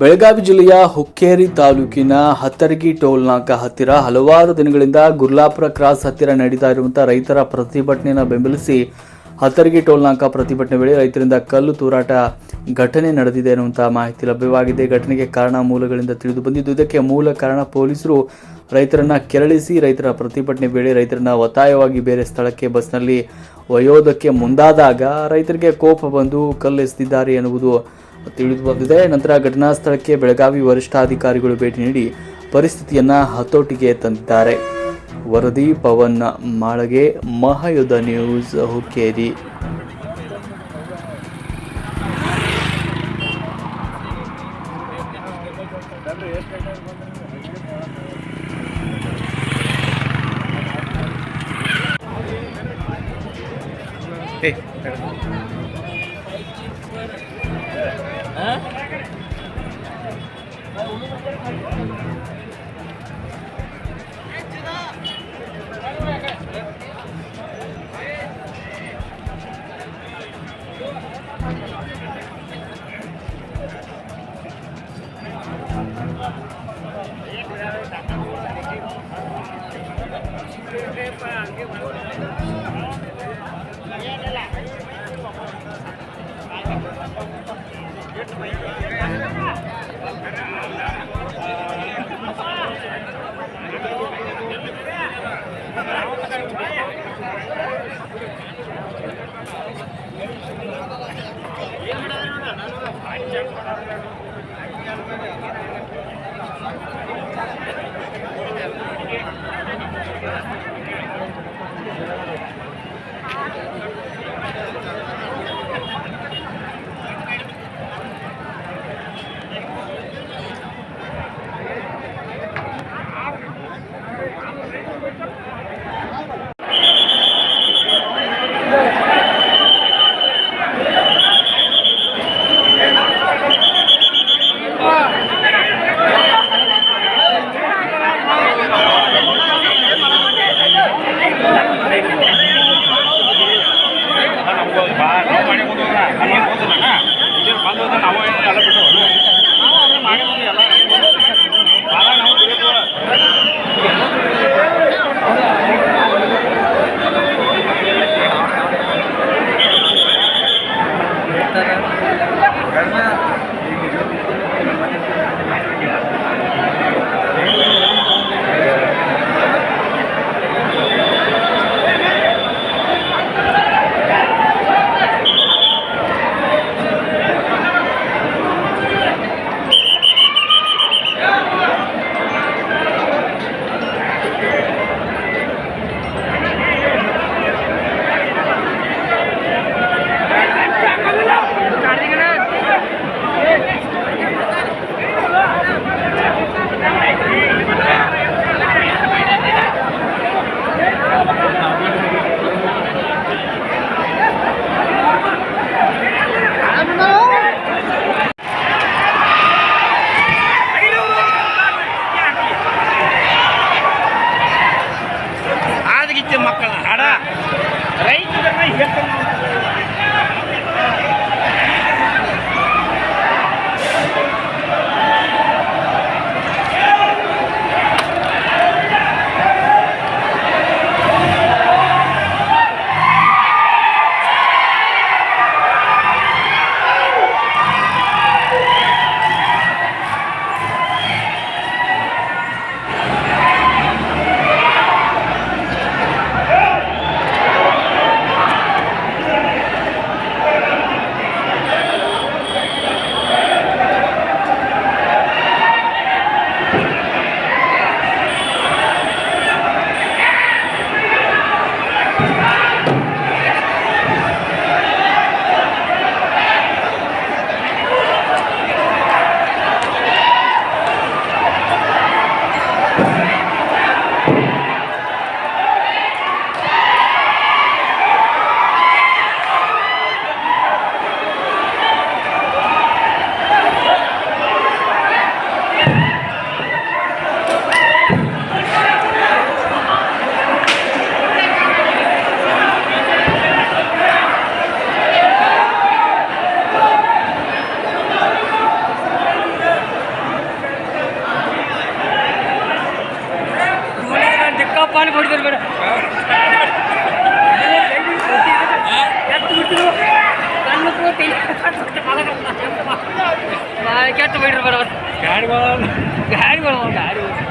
ಬೆಳಗಾವಿ ಜಿಲ್ಲೆಯ ಹುಕ್ಕೇರಿ ತಾಲೂಕಿನ ಹತ್ತರಗಿ ಟೋಲ್ ನಾಕ ಹತ್ತಿರ ಹಲವಾರು ದಿನಗಳಿಂದ ಗುರ್ಲಾಪುರ ಕ್ರಾಸ್ ಹತ್ತಿರ ನಡೀತಾ ಇರುವಂತಹ ರೈತರ ಪ್ರತಿಭಟನೆಯನ್ನು ಬೆಂಬಲಿಸಿ ಹತ್ತರಗಿ ಟೋಲ್ ನಾಕ ಪ್ರತಿಭಟನೆ ವೇಳೆ ರೈತರಿಂದ ಕಲ್ಲು ತೂರಾಟ ಘಟನೆ ನಡೆದಿದೆ ಎನ್ನುವಂತಹ ಮಾಹಿತಿ ಲಭ್ಯವಾಗಿದೆ. ಘಟನೆಗೆ ಕಾರಣ ಮೂಲಗಳಿಂದ ತಿಳಿದು ಬಂದಿದ್ದು, ಇದಕ್ಕೆ ಮೂಲ ಕಾರಣ ಪೊಲೀಸರು. ರೈತರನ್ನ ಕೆರಳಿಸಿ ರೈತರ ಪ್ರತಿಭಟನೆ ವೇಳೆ ರೈತರನ್ನ ಒತ್ತಾಯವಾಗಿ ಬೇರೆ ಸ್ಥಳಕ್ಕೆ ಬಸ್ನಲ್ಲಿ ಒಯ್ಯೋದಕ್ಕೆ ಮುಂದಾದಾಗ ರೈತರಿಗೆ ಕೋಪ ಬಂದು ಕಲ್ಲೆಸೆದಿದ್ದಾರೆ ಎನ್ನುವುದು ತಿಳಿದು ಬಂದಿದೆ. ನಂತರ ಘಟನಾ ಸ್ಥಳಕ್ಕೆ ಬೆಳಗಾವಿ ವರಿಷ್ಠಾಧಿಕಾರಿಗಳು ಭೇಟಿ ನೀಡಿ ಪರಿಸ್ಥಿತಿಯನ್ನ ಹತೋಟಿಗೆ ತಂದಿದ್ದಾರೆ. ವರದಿ ಪವನ್ ಮಾಳಗೆ ಮಹಾಯುಧ ನ್ಯೂಸ್ ಹುಕ್ಕೇರಿ. ಗಾಡ ರೈತರನ್ನ ಹೇಳ್ತಾನೆ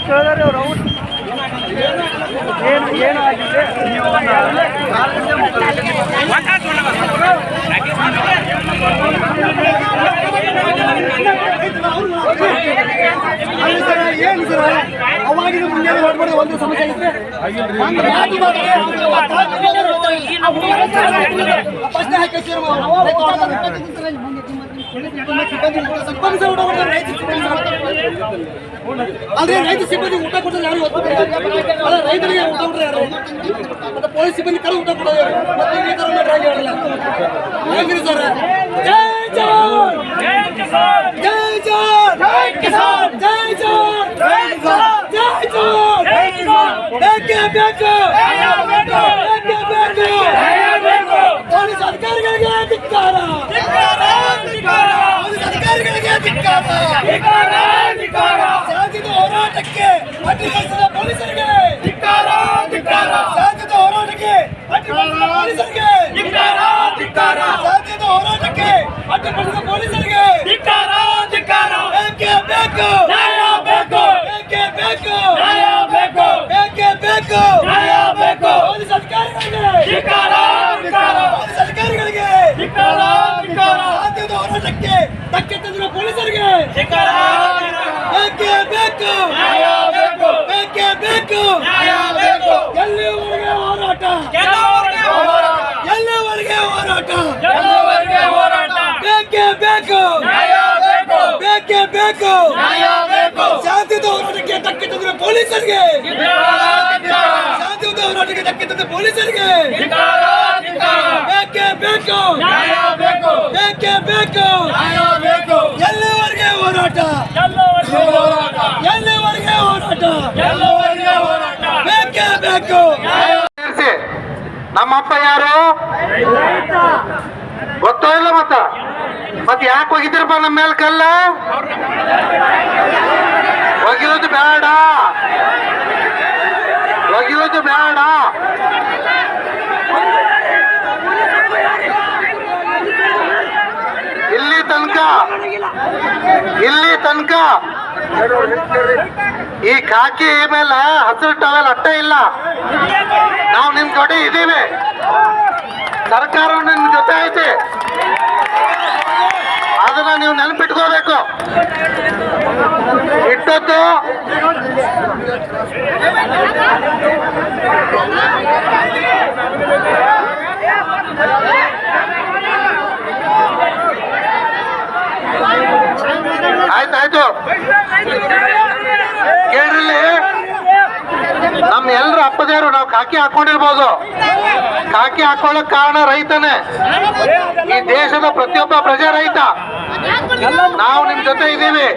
ಕೇಳಿದಾರೆ ಅವ್ರು. ಏನು ಏನು ಆಗಿದೆ? ಏನು ಸರ್ ಅವಾಗಿನ ಮಾಡ್ಬಾರ್ದು ಒಂದು ಸಮಸ್ಯೆ ಆಗಿದ್ರೆ ಪ್ರಶ್ನೆ ಹಾಕಿ ಅದೇ ರೈತ ಸಿಬ್ಬಂದಿ ಊಟ ಕೊಟ್ಟರೆ ಯಾರು ಅಲ್ಲ ರೈತರಿಗೆ ಊಟ ಕೊಟ್ಟರೆ ಯಾರು ಮತ್ತೆ ಪೊಲೀಸ್ ಸಿಬ್ಬಂದಿ ಕಡೆ ಊಟ ಕೊಡೋದು ಯಾರು? ಮತ್ತೆ ಈ ಥರ ಮಾಡ್ರೆ ಹೇಗೆ ಹೇಳಲ್ಲ ಹೆಂಗ್ರಿ ಸರ್ ಜೈ ಜವಾನ್ ಜೈ ಜವಾನ್ ಜೈ ಕಿಸಾನ್ ಜೈ ಜವಾನ್ ಜೈ ಕಿಸಾನ್ ಜೈ ಜವಾನ್ ಬೇಕೇ ಬೇಕು ಬೇಕೇ ಬೇಕು ಪೊಲೀಸ್ ಅಧಿಕಾರಿಗಳಿಗೆ ಧಿಕ್ಕಾರ ಪೊಲೀಸ್ ಶಾಂತಿಯುತ ಹೋರಾಟಕ್ಕೆ ಅಡ್ಡಿಪಡಿಸಿದ ಪೊಲೀಸರಿಗೆ. ಸಾಗಿದ ಹೋರಾಟಕ್ಕೆ ಅಡ್ಡಿಪಡಿಸಿದ ಪೊಲೀಸರಿಗೆ. ಸಾಗಿದ ಹೋರಾಟಕ್ಕೆ ಅಡ್ಡಿಪಡಿಸಿದ ಪೊಲೀಸರಿಗೆ. ಬೇಕೇ ಬೇಕು? ಬೇಕೇ ಬೇಕು? ಬೇಕೇ ಬೇಕು? ಪೊಲೀಸ್ ಅಧಿಕಾರಿಗಳಿಗೆ ಪೊಲೀಸ್ ಅಧಿಕಾರಿಗಳಿಗೆ ಶಾಂತಿಯುತ ಹೋರಾಟಕ್ಕೆ ಧಕ್ಕೆ ತಂದಿರುವ ಪೊಲೀಸರಿಗೆ ಬೇಕೇ ಬೇಕು. ಬೇಕೇ ಬೇಕು. ಎಲ್ಲಿವರೆಗೆ ಹೋರಾಟ? ಎಲ್ಲಿವರೆಗೆ ಹೋರಾಟ? ಬೇಕೇ ಬೇಕು. ಬೇಕೇ ಬೇಕು. ಶಾಂತಿಯುತ ಹೋರಾಟಕ್ಕೆ ತಕ್ಕಿದ್ರೆ ಪೊಲೀಸರಿಗೆ. ಶಾಂತಿಯುತ ಹೋರಾಟಕ್ಕೆ ತಂದ ಪೊಲೀಸರಿಗೆ. ಬೇಕೇ? ಬೇಕು. ಬೇಕೇ? ಬೇಕು. ಎಲ್ಲಿವರೆಗೆ ಹೋರಾಟ? ಎಲ್ಲಿವರೆಗೆ ಹೋರಾಟ? ಬೇಕೇ? ಬೇಕು ಸೇರ್ಸಿ. ನಮ್ಮಪ್ಪ ಯಾರು? ಗೊತ್ತೋ ಇಲ್ಲ ಮತ್ತ? ಮತ್ ಯಾಕೆ ಹೋಗಿದ್ರಪ್ಪ ನಮ್ಮ ಮೇಲೆ ಕಲ್ಲ? ಒಗಿಯೋದು ಬೇಡ ಒಗಿಯೋದು ಬೇಡ ಇಲ್ಲಿ ತನಕ? ಈ ಕಾಕಿ ಮೇಲೆ ಹಸಿರು ಟವೆಲ್ ಅಟ್ಟ ಇಲ್ಲ. ನಾವು ನಿಮ್ ಜೊತೆ ಇದ್ದೀವಿ. ಸರ್ಕಾರ ನಿಮ್ ಜೊತೆ ಐತಿ. ಅದನ್ನ ನೀವು ನೆನ್ಪಿಟ್ಕೋಬೇಕು. ಇಟ್ಟದ್ದು ಆಯ್ತಾಯ್ತು ಕೇಳ್ರಿಲ್ಲಿ ನಮ್ಮ ಎಲ್ಲರ ನಾವು ಕಾಕಿ ಹಾಕೊಂಡಿರ್ಬೋದು. ಕಾಕಿ ಹಾಕೊಳ್ಳಕ್ ಕಾರಣ ರೈತನೇ. ಈ ದೇಶದ ಪ್ರತಿಯೊಬ್ಬ ಪ್ರಜೆ ರೈತ. ನಾವು ನಿಮ್ ಜೊತೆ ಇದ್ದೀವಿ.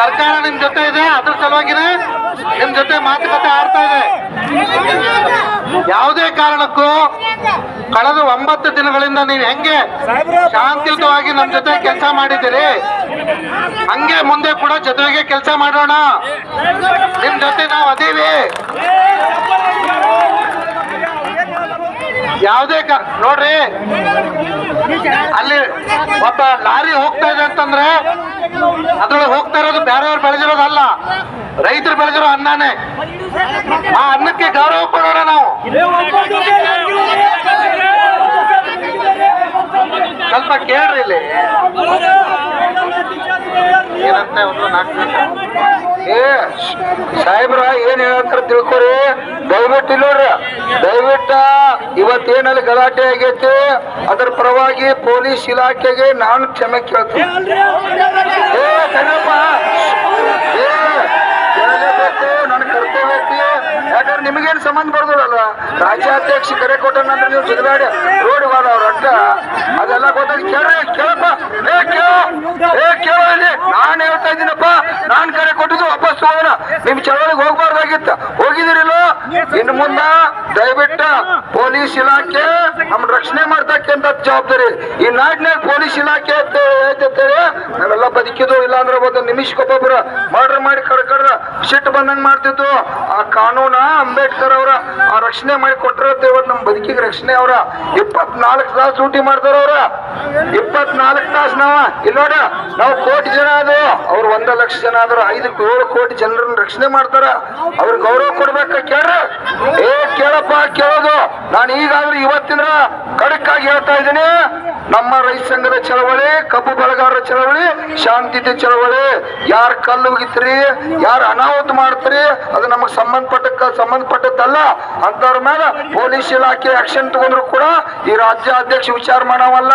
ಸರ್ಕಾರ ನಿಮ್ ಜೊತೆ ಇದೆ, ಅದ್ರ ಸಲುವಾಗಿನೇ ನಿಮ್ ಜೊತೆ ಮಾತುಕತೆ ಆಡ್ತಾ ಇದೆ. ಯಾವುದೇ ಕಾರಣಕ್ಕೂ ಕಳೆದ ಒಂಬತ್ತು ದಿನಗಳಿಂದ ನೀವು ಹೆಂಗೆ ಶಾಂತಿಯುತವಾಗಿ ನಮ್ಮ ಜೊತೆ ಕೆಲಸ ಮಾಡಿದ್ದೀರಿ? ಹಂಗೆ ಮುಂದೆ ಕೂಡ ಜೊತೆಗೆ ಕೆಲಸ ಮಾಡೋಣ. ನಿಮ್ ಜೊತೆ ನಾವು ಅದೀವಿ. ಯಾವುದೇ ನೋಡ್ರಿ. ಅಲ್ಲಿ ಒಬ್ಬ ಲಾರಿ ಹೋಗ್ತಾ ಇದೆ ಅಂತಂದ್ರೆ ಅದ್ರೊಳಗೆ ಹೋಗ್ತಾ ಇರೋದು ಬೇರೆಯವ್ರು ಬೆಳೆದಿರೋದಲ್ಲ. ರೈತರು ಬೆಳೆದಿರೋ ಅನ್ನನೇ. ಆ ಅನ್ನಕ್ಕೆ ಗೌರವ ಕೊಡೋಣ ನಾವು. ಸ್ವಲ್ಪ ಕೇಳ್ರಿ ಇಲ್ಲಿ. ಏನಂತೆ ಒಂದು ನಾಲ್ಕು ಏ, ಸಾಹೇಬ್ರ, ಏನ್ ಹೇಳತ್ತಾರ ತಿಳ್ಕೊರಿ. ದಯವಿಟ್ಟು ನೋಡ್ರಿ. ದಯವಿಟ್ಟ ಇವತ್ತೇನಲ್ಲಿ ಗಲಾಟೆ ಆಗೈತಿ. ಅದರ ಪರವಾಗಿ ಪೊಲೀಸ್ ಇಲಾಖೆಗೆ ನಾನು ಕ್ಷಮೆ ಕೇಳ್ತೀನಿ. ನನ್ನ ಐತಿ. ಯಾಕಂದ್ರೆ ನಿಮಗೇನು ಸಂಬಂಧ ರಾಜ್ಯಾಧ್ಯಕ್ಷ ಕರೆ ಕೊಟ್ಟ ನೀವು ಜಿಗದಾಡಿ ರೋಡ್ ಮಾಡೋರು ಅವ್ರ ಅದೆಲ್ಲ ಗೊತ್ತಾಗಿ ಕೇಳ್ರಿ, ಕೇಳಪ್ಪ. ಏ, ಕೇಳ. ಏ, ಕೇಳ ನಾನು ಹೇಳ್ತಾ ಇದ್ದೀನಪ್ಪ. ನಾನು ಕರೆ ಕೊಟ್ಟಿದ್ದು ವಾಪಸ್ ಹೋಗೋಣ ನಿಮ್ ಚಳವಳಿಗೆ ಹೋಗ್ಬಾರ್ದಾಗಿತ್ತ. ಹೋಗಿದಿರಿಲ್ಲ ಇನ್ನು ಮುಂದ ದಯವಿಟ್ಟ ಪೊಲೀಸ್ ಇಲಾಖೆ ನಮ್ ರಕ್ಷಣೆ ಮಾಡ್ತಕ್ಕಂತ ಜವಾಬ್ದಾರಿ. ಈ ನಾಡಿನ ಪೊಲೀಸ್ ಇಲಾಖೆ ಅಂತ ಅಂತೇಳಿ ನಾವೆಲ್ಲ ಬದುಕಿದ್ದು ಇಲ್ಲ ಅಂದ್ರೆ ಒಂದು ನಿಮಿಷಕ್ಕೊಬ್ಬೊಬ್ರು ಮರ್ಡರ್ ಮಾಡಿ ಕಡ ಕಡ್ರ ಸಿಟ್ಟು ಬಂದಂಗ್ ಮಾಡ್ತಿದ್ದು. ಆ ಕಾನೂನ ಅಂಬೇಡ್ಕರ್ ಅವರ ರಕ್ಷಣೆ ಮಾಡಿ ಇವತ್ತು ನಮ್ಮ ಬದುಕಿಗೆ ರಕ್ಷಣೆ ಅವರ. ಇಪ್ಪತ್ನಾಲ್ಕು ತಾಸು ಡ್ಯೂಟಿ ಮಾಡ್ತಾರ ಅವ್ರ. ಇಪ್ಪತ್ನಾಲ್ಕು ತಾಸು ನಾವ. ಇಲ್ಲಿ ನೋಡ, ನಾವು ಕೋಟಿ ಜನ ಅದು ಅವ್ರು ಒಂದ ಲಕ್ಷ ಜನ ಆದ್ರು, ಐದು ಏಳು ಕೋಟಿ ಜನರನ್ನ ರಕ್ಷಣೆ ಮಾಡ್ತಾರ. ಅವ್ರ ಗೌರವ ಕೊಡ್ಬೇಕ, ಕೇಳ್ರ. ಏ ಕೇಳಪ್ಪ, ಕೇಳೋದು. ನಾನು ಈಗಾಗಲೇ ಇವತ್ತಿನ ಕಡಕ್ಕಾಗಿ ಹೇಳ್ತಾ ಇದ್ದೀನಿ. ನಮ್ಮ ರೈತ ಸಂಘದ ಚಳವಳಿ, ಕಬ್ಬು ಬೆಳೆಗಾರರ ಚಳವಳಿ ಶಾಂತಿತೆ ಚಳವಳಿ. ಯಾರು ಕಲ್ಲು ಉಗಿತ್ರಿ, ಯಾರು ಅನಾಹುತ ಮಾಡ್ತೀರಿ, ಅದು ನಮಗೆ ಸಂಬಂಧಪಟ್ಟ ಸಂಬಂಧಪಟ್ಟದ್ದಲ್ಲ. ಅಂತವ್ರ ಮೇಲೆ ಪೊಲೀಸ್ ಇಲಾಖೆ ಆಕ್ಷನ್ ತಗೊಂಡ್ರು ಕೂಡ ಈ ರಾಜ್ಯ ಅಧ್ಯಕ್ಷ ವಿಚಾರ ಮಾಡವಲ್ಲ.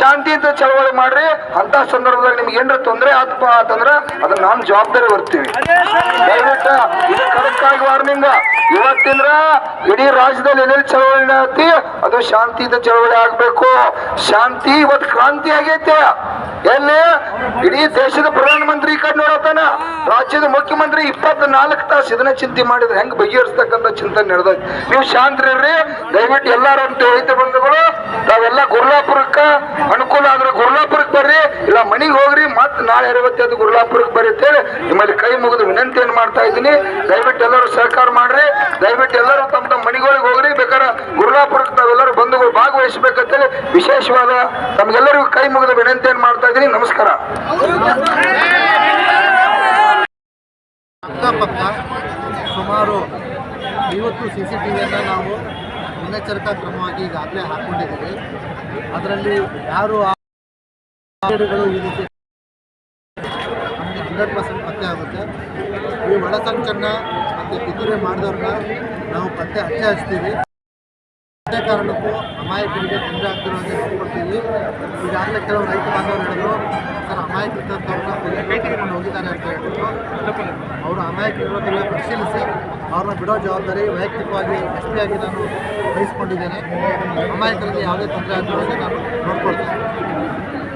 ಶಾಂತಿಯುತ ಚಳವಳಿ ಮಾಡ್ರಿ. ಅಂತ ಸಂದರ್ಭದಲ್ಲಿ ನಿಮ್ಗೆ ಏನಾರ ತೊಂದರೆ ಆತಪ್ಪ ಅಂತಂದ್ರೆ, ಅದನ್ನ ನಾನು ಜವಾಬ್ದಾರಿ ಬರ್ತೀವಿ ದಯವಿಟ್ಟು ಇದು ಕರೆಕ್ಟಾಗಿ ವಾರ್ನಿಂಗ್. ಇವತ್ತಿಂದ್ರ ಇಡೀ ರಾಜ್ಯದಲ್ಲಿ ಎಲ್ಲೆಲ್ಲಿ ಚಳವಳಿ ಐತಿ ಅದು ಶಾಂತಿಯಿಂದ ಚಳವಳಿ ಆಗ್ಬೇಕು. ಶಾಂತಿ ಇವತ್ತು ಕ್ರಾಂತಿ ಆಗೈತೆ. ಎಲ್ಲಿ? ಇಡೀ ದೇಶದ ಪ್ರಧಾನಮಂತ್ರಿ ಕಡೆ ನೋಡತಾನ ರಾಜ್ಯದ ಮುಖ್ಯಮಂತ್ರಿ ಇಪ್ಪತ್ನಾಲ್ಕು ತಾಸು ಇದನ್ನ ಚಿಂತೆ ಮಾಡಿದ್ರೆ ಹೆಂಗ್ ಬಗೆಹರಿಸ್ತಕ್ಕಂಥ ಚಿಂತನೆ ನಡೆದೈತಿ. ನೀವು ಶಾಂತರಿರ್ರಿ ದಯವಿಟ್ಟು ಎಲ್ಲಾರು ಅಂತ ಬಂಧುಗಳು ತಾವೆಲ್ಲ ಗುರ್ಲಾಪುರಕ್ಕ ಅನುಕೂಲ ಆದ್ರೆ ಇಲ್ಲ ಮನೆಗೆ ಹೋಗ್ರಿ, ಮತ್ತೆ ನಾಳೆ ಅರವತ್ತೈದು ಗುರುಲಾಪುರಕ್ಕೆ ಬರುತ್ತೆ ನಿಮ್ಮಲ್ಲಿ ಕೈ ಮುಗಿದು ವಿನಂತಿಯನ್ನು ಮಾಡ್ತಾ ಇದ್ದೀನಿ, ದಯವಿಟ್ಟು ಎಲ್ಲರೂ ಸಹಕಾರ ಮಾಡ್ರಿ, ದಯವಿಟ್ಟು ಎಲ್ಲರೂ ತಮ್ಮ ತಮ್ಮ ಮನೆಗಳಿಗೆ ಹೋಗ್ರಿ, ಬೇಕಾದ್ರೆ ಗುರುಲಾಪುರಕ್ಕೆ ತಾವೆಲ್ಲರೂ ಬಂಧುಗಳು ಭಾಗವಹಿಸಬೇಕಂತೇಳಿ ವಿಶೇಷವಾದ ನಮಗೆಲ್ಲರಿಗೂ ಕೈ ಮುಗಿದ ವಿನಂತಿಯನ್ನು ಮಾಡ್ತಾ ಇದ್ದೀನಿ, ನಮಸ್ಕಾರ. ಸುಮಾರು ಐವತ್ತು ಸಿ ಸಿ ಟಿ ವಿಯನ್ನು ನಾವು ಮುನ್ನೆಚ್ಚರಿಕಾ ಕ್ರಮವಾಗಿ ಈಗಾಗಲೇ ಹಾಕ್ಕೊಂಡಿದ್ದೀವಿ ಅದರಲ್ಲಿ ಯಾರು ನಮಗೆ ಹಂಡ್ರೆಡ್ ಪರ್ಸೆಂಟ್ ಪತ್ತೆ ಆಗುತ್ತೆ. ಈ ಒಳಸಂಚನ್ನ ಮತ್ತು ಕಿತ್ತೂರಿ ಮಾಡಿದವ್ರನ್ನ ನಾವು ಪತ್ತೆ ಹಚ್ಚೆ ಹಚ್ತೀವಿ. ಅದೇ ಕಾರಣಕ್ಕೂ ಅಮಾಯಕರಿಗೆ ತೊಂದರೆ ಆಗ್ತಿರೋದಕ್ಕೆ ನೋಡ್ಕೊಳ್ತೀವಿ. ಈಗಾಗಲೇ ಕೆಲವು ರೈತ ಬಾಂಧವರು ಹೇಳಿದ್ರು, ಸರ್ ಅಮಾಯಕರಿದ್ದಂಥವ್ರನ್ನ ಕರ್ಕೊಂಡು ಹೋಗಿದ್ದಾರೆ ಅಂತ ಹೇಳಿದ್ರು. ಅವರು ಅಮಾಯಕರಿರೋದನ್ನ ಪರಿಶೀಲಿಸಿ, ಅವ್ರನ್ನ ಬಿಡೋ ಜವಾಬ್ದಾರಿ ವೈಯಕ್ತಿಕವಾಗಿ ಎಸ್ ಪಿ ಆಗಿ ನಾನು ವಹಿಸ್ಕೊಂಡಿದ್ದೇನೆ. ಅಮಾಯಕರಿಗೆ ಯಾವುದೇ ತೊಂದರೆ ಆಗಿರೋದೇ ನಾನು ನೋಡ್ಕೊಳ್ತೀನಿ.